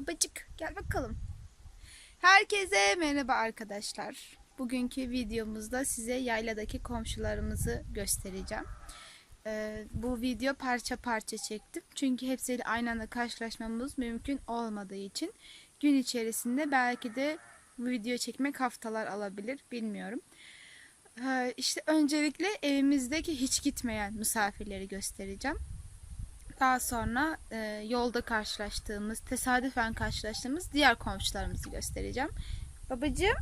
Babacık gel bakalım. Herkese merhaba arkadaşlar. Bugünkü videomuzda size yayladaki komşularımızı göstereceğim. Ee, bu video parça parça çektim. Çünkü hepsiyle aynı anda karşılaşmamız mümkün olmadığı için gün içerisinde belki de bu video çekmek haftalar alabilir bilmiyorum. Ee, işte öncelikle evimizdeki hiç gitmeyen misafirleri göstereceğim. Daha sonra e, yolda karşılaştığımız, tesadüfen karşılaştığımız diğer komşularımızı göstereceğim. Babacığım.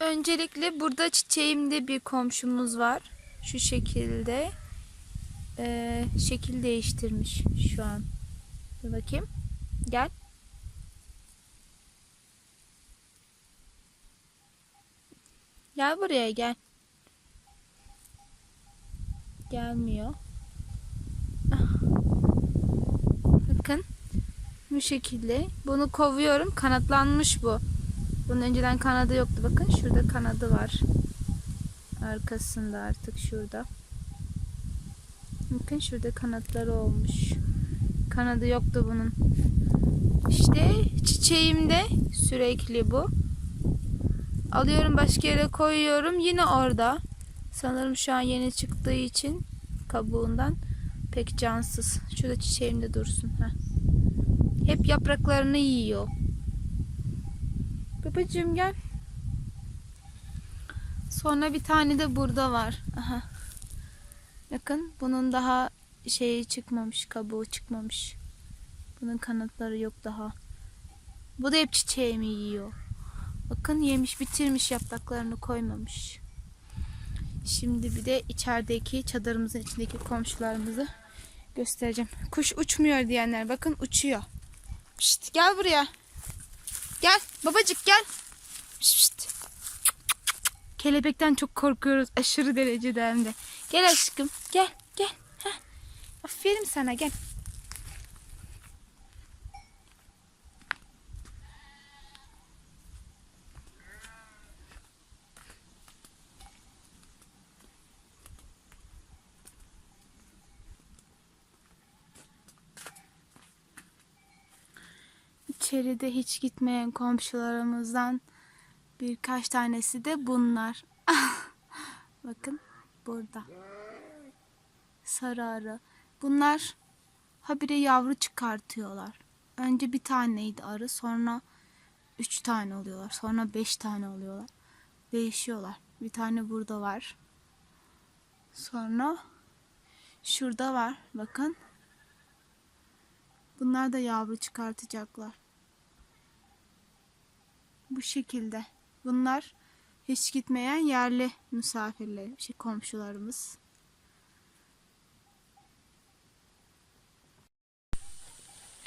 Öncelikle burada çiçeğimde bir komşumuz var. Şu şekilde. E, şekil değiştirmiş şu an. Dur bakayım. Gel. Gel buraya gel. Gelmiyor. Bakın. Bu şekilde. Bunu kovuyorum. Kanatlanmış bu. Bunun önceden kanadı yoktu. Bakın şurada kanadı var. Arkasında artık şurada. Bakın şurada kanatları olmuş. Kanadı yoktu bunun. İşte çiçeğimde sürekli bu. Alıyorum başka yere koyuyorum. Yine orada. Sanırım şu an yeni çıktığı için kabuğundan pek cansız. Şurada çiçeğimde dursun. Heh. Hep yapraklarını yiyor. Babacığım gel. Sonra bir tane de burada var. Aha. Bakın bunun daha şeyi çıkmamış, kabuğu çıkmamış. Bunun kanatları yok daha. Bu da hep çiçeğimi yiyor. Bakın yemiş bitirmiş yapraklarını koymamış. Şimdi bir de içerideki çadırımızın içindeki komşularımızı göstereceğim. Kuş uçmuyor diyenler bakın uçuyor. Şşt, gel buraya. Gel babacık gel. Şşt. Kelebekten çok korkuyoruz aşırı derecede hem de. Gel aşkım gel gel. Heh. Aferin sana gel. İçeride hiç gitmeyen komşularımızdan birkaç tanesi de bunlar. Bakın burada. Sarı arı. Bunlar habire yavru çıkartıyorlar. Önce bir taneydi arı sonra üç tane oluyorlar. Sonra beş tane oluyorlar. Değişiyorlar. Bir tane burada var. Sonra şurada var. Bakın. Bunlar da yavru çıkartacaklar. Bu şekilde. Bunlar hiç gitmeyen yerli misafirler, şey komşularımız.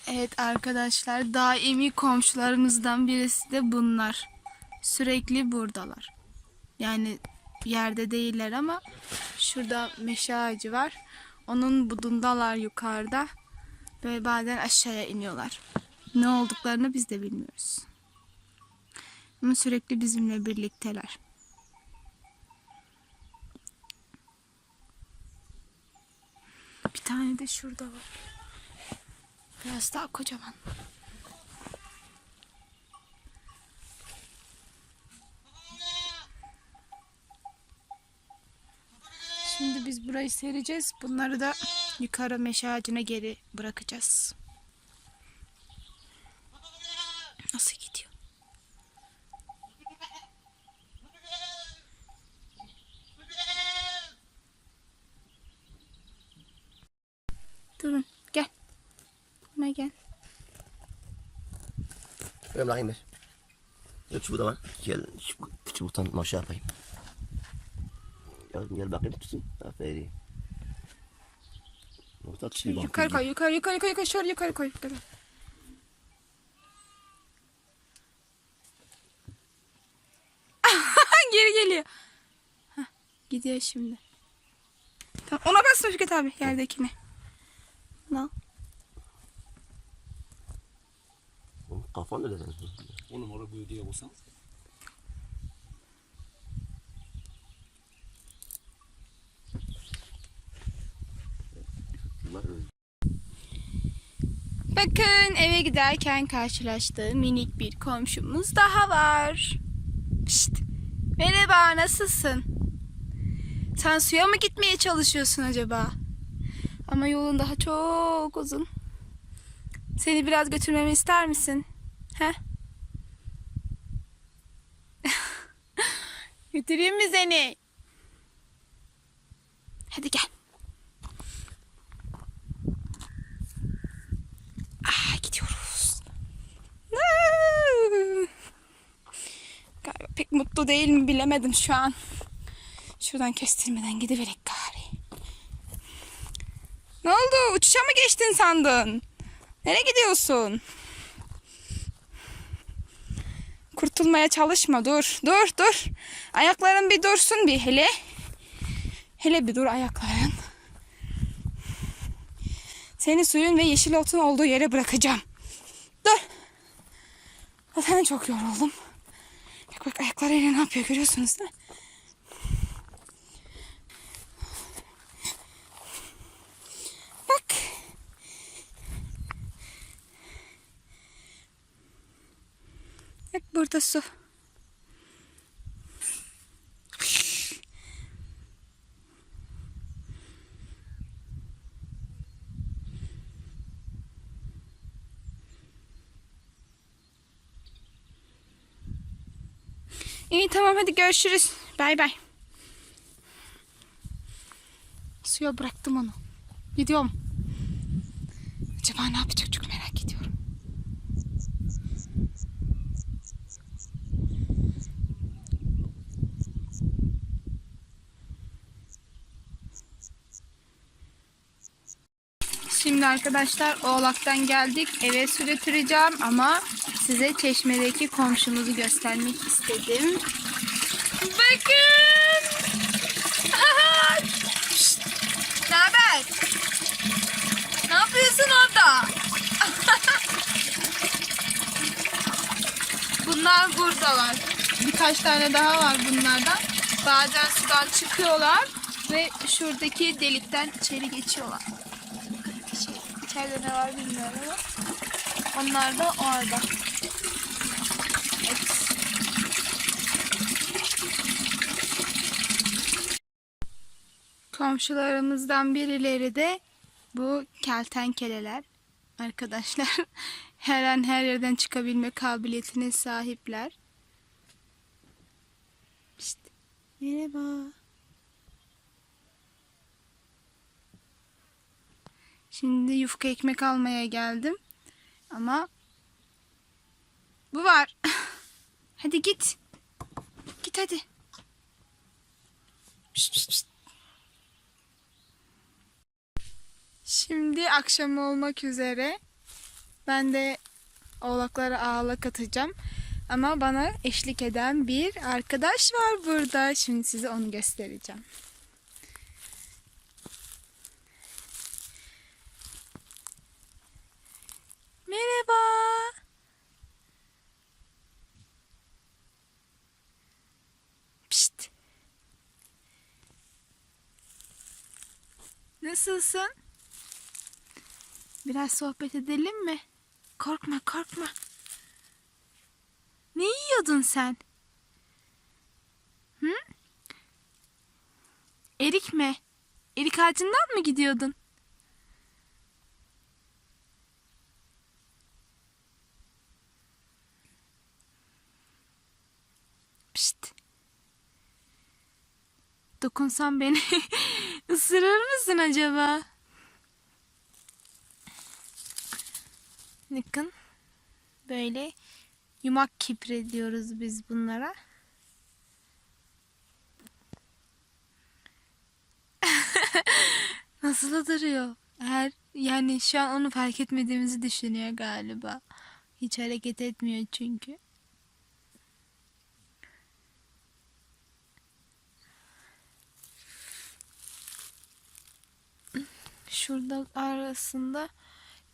Evet arkadaşlar, daimi komşularımızdan birisi de bunlar. Sürekli buradalar. Yani yerde değiller ama şurada meşe ağacı var. Onun budundalar yukarıda ve bazen aşağıya iniyorlar. Ne olduklarını biz de bilmiyoruz. Ama sürekli bizimle birlikteler. Bir tane de şurada var. Biraz daha kocaman. Şimdi biz burayı sereceğiz. Bunları da yukarı meşe ağacına geri bırakacağız. Nasıl gidiyor? Durun gel. Buna gel. Rahim ver. Yok çubuğu da var. Gel şu çubuktan maşa yapayım. Gel, gel bakayım tutsun. Aferin. Nokta atışı bir Yukarı koy yukarı yukarı yukarı yukarı şöyle yukarı koy. Yukarı. Geri geliyor. Hah, gidiyor şimdi. Tamam, ona basma Fikret abi yerdekine. Al. Kafan öyle sen. Oğlum oraya büyü diye öyle. Bakın eve giderken karşılaştığım minik bir komşumuz daha var. Pişt. Merhaba nasılsın? Sen suya mı gitmeye çalışıyorsun acaba? Ama yolun daha çok uzun. Seni biraz götürmemi ister misin? He? Götüreyim mi seni? Hadi gel. Ah, gidiyoruz. Galiba pek mutlu değil mi bilemedim şu an. Şuradan kestirmeden gidiverek gari. Ne oldu? Uçuşa mı geçtin sandın? Nereye gidiyorsun? Kurtulmaya çalışma dur. Dur dur. Ayakların bir dursun bir hele. Hele bir dur ayakların. Seni suyun ve yeşil otun olduğu yere bırakacağım. Dur. Zaten çok yoruldum. Bak bak ayaklarıyla ne yapıyor görüyorsunuz değil mi? Bak. Bak burada su. İyi tamam hadi görüşürüz. Bay bay. Suya bıraktım onu. Gidiyorum. Acaba ne yapacak çok Şimdi arkadaşlar Oğlak'tan geldik. Eve su götüreceğim ama size çeşmedeki komşumuzu göstermek istedim. Bakın! Ne haber? Ne yapıyorsun orada? Bunlar buradalar. Birkaç tane daha var bunlardan. Bazen sudan çıkıyorlar ve şuradaki delikten içeri geçiyorlar. İçeride ne var bilmiyorum ama onlar da orada. Komşularımızdan birileri de bu keltenkeleler arkadaşlar. Her an her yerden çıkabilme kabiliyetine sahipler. İşte. Merhaba. Şimdi yufka ekmek almaya geldim. Ama bu var. hadi git. Git hadi. Pişt, pişt, pişt. Şimdi akşam olmak üzere. Ben de oğlaklara ağlak atacağım. Ama bana eşlik eden bir arkadaş var burada. Şimdi size onu göstereceğim. Merhaba. Pişt. Nasılsın? Biraz sohbet edelim mi? Korkma korkma. Ne yiyordun sen? Hı? Erik mi? Erik ağacından mı gidiyordun? Pişt. Dokunsam beni ısırır mısın acaba? Bakın. Böyle yumak kipre diyoruz biz bunlara. Nasıl duruyor? Her yani şu an onu fark etmediğimizi düşünüyor galiba. Hiç hareket etmiyor çünkü. Şurada arasında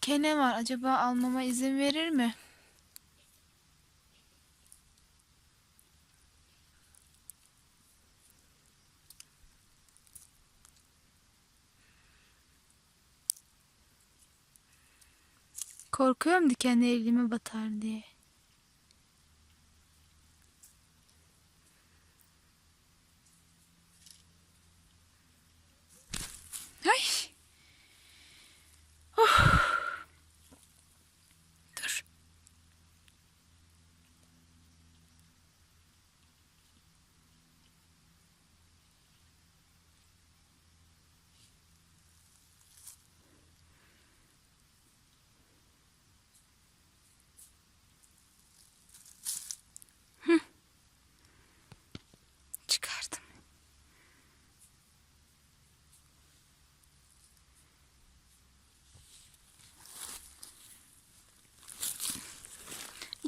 kene var. Acaba almama izin verir mi? Korkuyorum dikenli elime batar diye.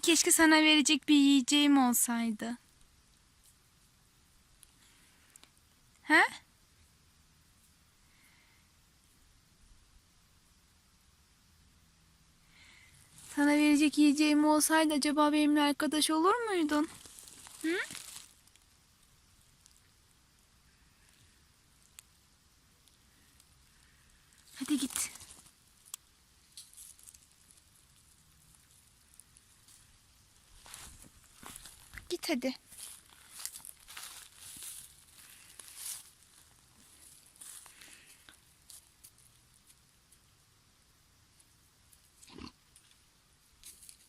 Keşke sana verecek bir yiyeceğim olsaydı. He? Sana verecek yiyeceğim olsaydı acaba benimle arkadaş olur muydun? Hı? Hadi git. Git hadi.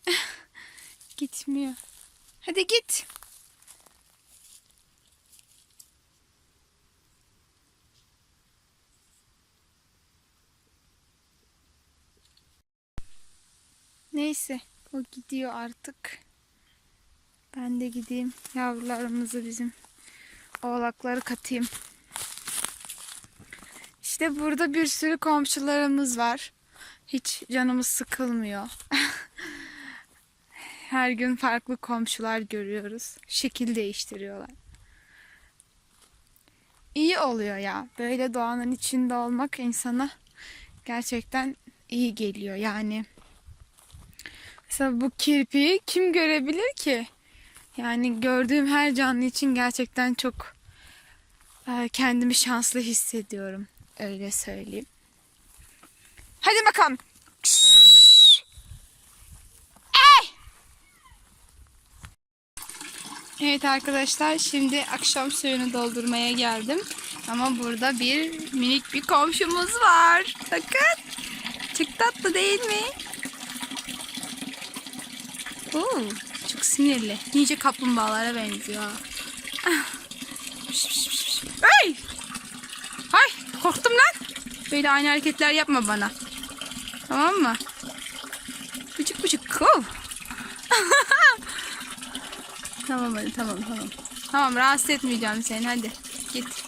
Gitmiyor. Hadi git. Neyse, o gidiyor artık. Ben de gideyim yavrularımızı bizim oğlakları katayım. İşte burada bir sürü komşularımız var. Hiç canımız sıkılmıyor. Her gün farklı komşular görüyoruz. Şekil değiştiriyorlar. İyi oluyor ya. Böyle doğanın içinde olmak insana gerçekten iyi geliyor. Yani mesela bu kirpiyi kim görebilir ki? Yani gördüğüm her canlı için gerçekten çok e, kendimi şanslı hissediyorum. Öyle söyleyeyim. Hadi bakalım. Evet arkadaşlar şimdi akşam suyunu doldurmaya geldim. Ama burada bir minik bir komşumuz var. Bakın. Çok tatlı değil mi? Oo, sinirli. Nice kaplumbağalara benziyor. Hey! Ay korktum lan. Böyle aynı hareketler yapma bana. Tamam mı? Bıcık bıcık kov. tamam hadi tamam tamam. Tamam rahatsız etmeyeceğim seni hadi. Git.